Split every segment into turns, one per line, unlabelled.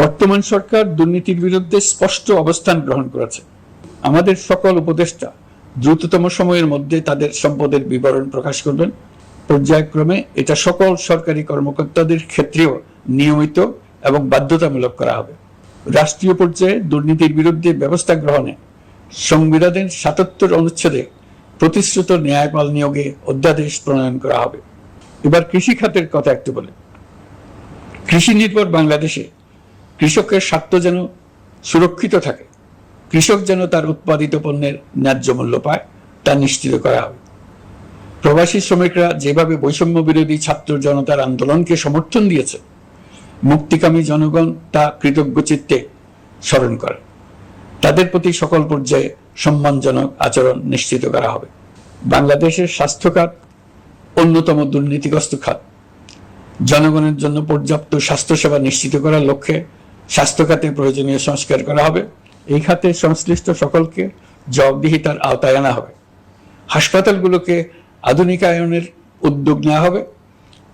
বর্তমান সরকার দুর্নীতির বিরুদ্ধে স্পষ্ট অবস্থান গ্রহণ করেছে। আমাদের সকল উপদেষ্টা দ্রুততম সময়ের মধ্যে তাদের সম্পদের বিবরণ প্রকাশ করবেন। পর্যায়ক্রমে এটা সকল সরকারি কর্মকর্তাদের ক্ষেত্রেও নিয়মিত এবং বাধ্যতামূলক করা হবে। রাষ্ট্রীয় পর্যায়ে দুর্নীতির বিরুদ্ধে ব্যবস্থা গ্রহণে সংবিধানের সাতাত্তর অনুচ্ছেদে প্রতিশ্রুত ন্যায়পাল নিয়োগে অধ্যাদেশ প্রণয়ন করা হবে। এবার কৃষি খাতের কথা একটু বলে। কৃষি নির্ভর বাংলাদেশে কৃষকের স্বার্থ যেন সুরক্ষিত থাকে, কৃষক যেন তার উৎপাদিত পণ্যের ন্যায্য মূল্য পায়, তা নিশ্চিত করা হবে প্রবাসী শ্রমিকরা যেভাবে বৈষম্য বিরোধী ছাত্র জনতার আন্দোলনকে সমর্থন দিয়েছে, মুক্তিকামী জনগণ তা কৃতজ্ঞ চিত্তে স্মরণ করে। তাদের প্রতি সকল পর্যায়ে সম্মানজনক আচরণ নিশ্চিত করা হবে। বাংলাদেশের স্বাস্থ্য খাত অন্যতম দুর্নীতিগ্রস্ত খাত। জনগণের জন্য পর্যাপ্ত স্বাস্থ্যসেবা নিশ্চিত করার লক্ষ্যে স্বাস্থ্য খাতে প্রয়োজনীয় সংস্কার করা হবে। এই খাতে সংশ্লিষ্ট সকলকে জবাবদিহিতার আওতায় আনা হবে। হাসপাতালগুলোকে আধুনিকায়নের উদ্যোগ নেওয়া হবে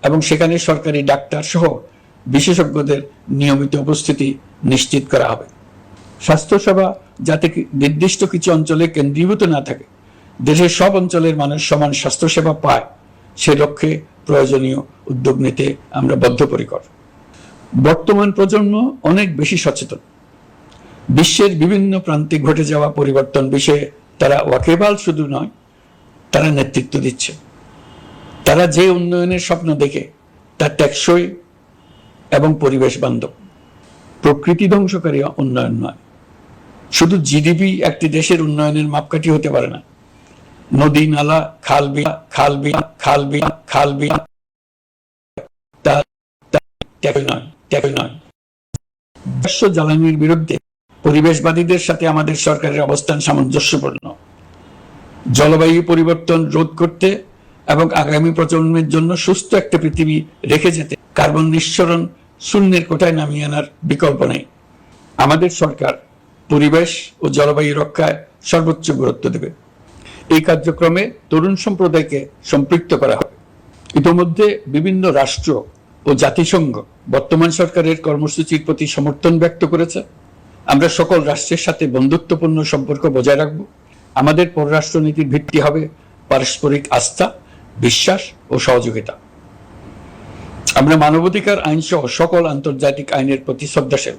এবং সেখানে সরকারি ডাক্তার সহ বিশেষজ্ঞদের নিয়মিত উপস্থিতি নিশ্চিত করা হবে। স্বাস্থ্যসেবা যাতে নির্দিষ্ট কিছু অঞ্চলে কেন্দ্রীভূত না থাকে, দেশের সব অঞ্চলের মানুষ সমান স্বাস্থ্যসেবা পায়, সে লক্ষ্যে প্রয়োজনীয় উদ্যোগ নিতে আমরা বদ্ধপরিকর। বর্তমান প্রজন্ম অনেক বেশি সচেতন বিশ্বের বিভিন্ন প্রান্তে ঘটে যাওয়া পরিবর্তন বিষয়ে তারা ওয়াকেবাল শুধু নয় তারা নেতৃত্ব দিচ্ছে তারা যে উন্নয়নের স্বপ্ন দেখে তা টেকসই এবং পরিবেশ বান্ধব প্রকৃতি ধ্বংসকারী উন্নয়ন নয় শুধু জিডিপি একটি দেশের উন্নয়নের মাপকাঠি হতে পারে না নদী নালা খাল বিল খাল বিল খাল বিল খাল তা তা নয় টেকসই নয়। বিশ্ব জ্বালানির বিরুদ্ধে পরিবেশবাদীদের সাথে আমাদের সরকারের অবস্থান সামঞ্জস্যপূর্ণ। জলবায়ু পরিবর্তন রোধ করতে এবং আগামী প্রজন্মের জন্য সুস্থ একটা পৃথিবী রেখে যেতে কার্বন নিঃসরণ শূন্যের কোটায় নামিয়ে আনার বিকল্প নেই। আমাদের সরকার পরিবেশ ও জলবায়ু রক্ষায় সর্বোচ্চ গুরুত্ব দেবে। এই কার্যক্রমে তরুণ সম্প্রদায়কে সম্পৃক্ত করা হবে। ইতোমধ্যে বিভিন্ন রাষ্ট্র ও জাতিসংঘ বর্তমান সরকারের কর্মসূচির প্রতি সমর্থন ব্যক্ত করেছে। আমরা সকল রাষ্ট্রের সাথে বন্ধুত্বপূর্ণ সম্পর্ক বজায় রাখব। আমাদের পররাষ্ট্রনীতির ভিত্তি হবে পারস্পরিক আস্থা, বিশ্বাস ও সহযোগিতা। আমরা মানবাধিকার আইন সহ সকল আন্তর্জাতিক আইনের প্রতি শ্রদ্ধাশীল।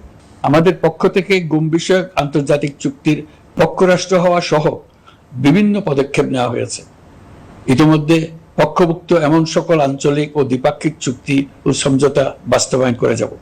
আমাদের পক্ষ থেকে গুম বিষয়ক আন্তর্জাতিক চুক্তির পক্ষরাষ্ট্র হওয়া সহ বিভিন্ন পদক্ষেপ নেওয়া হয়েছে। ইতিমধ্যে পক্ষভুক্ত এমন সকল আঞ্চলিক ও দ্বিপাক্ষিক চুক্তি ও সমঝোতা বাস্তবায়ন করে যাব।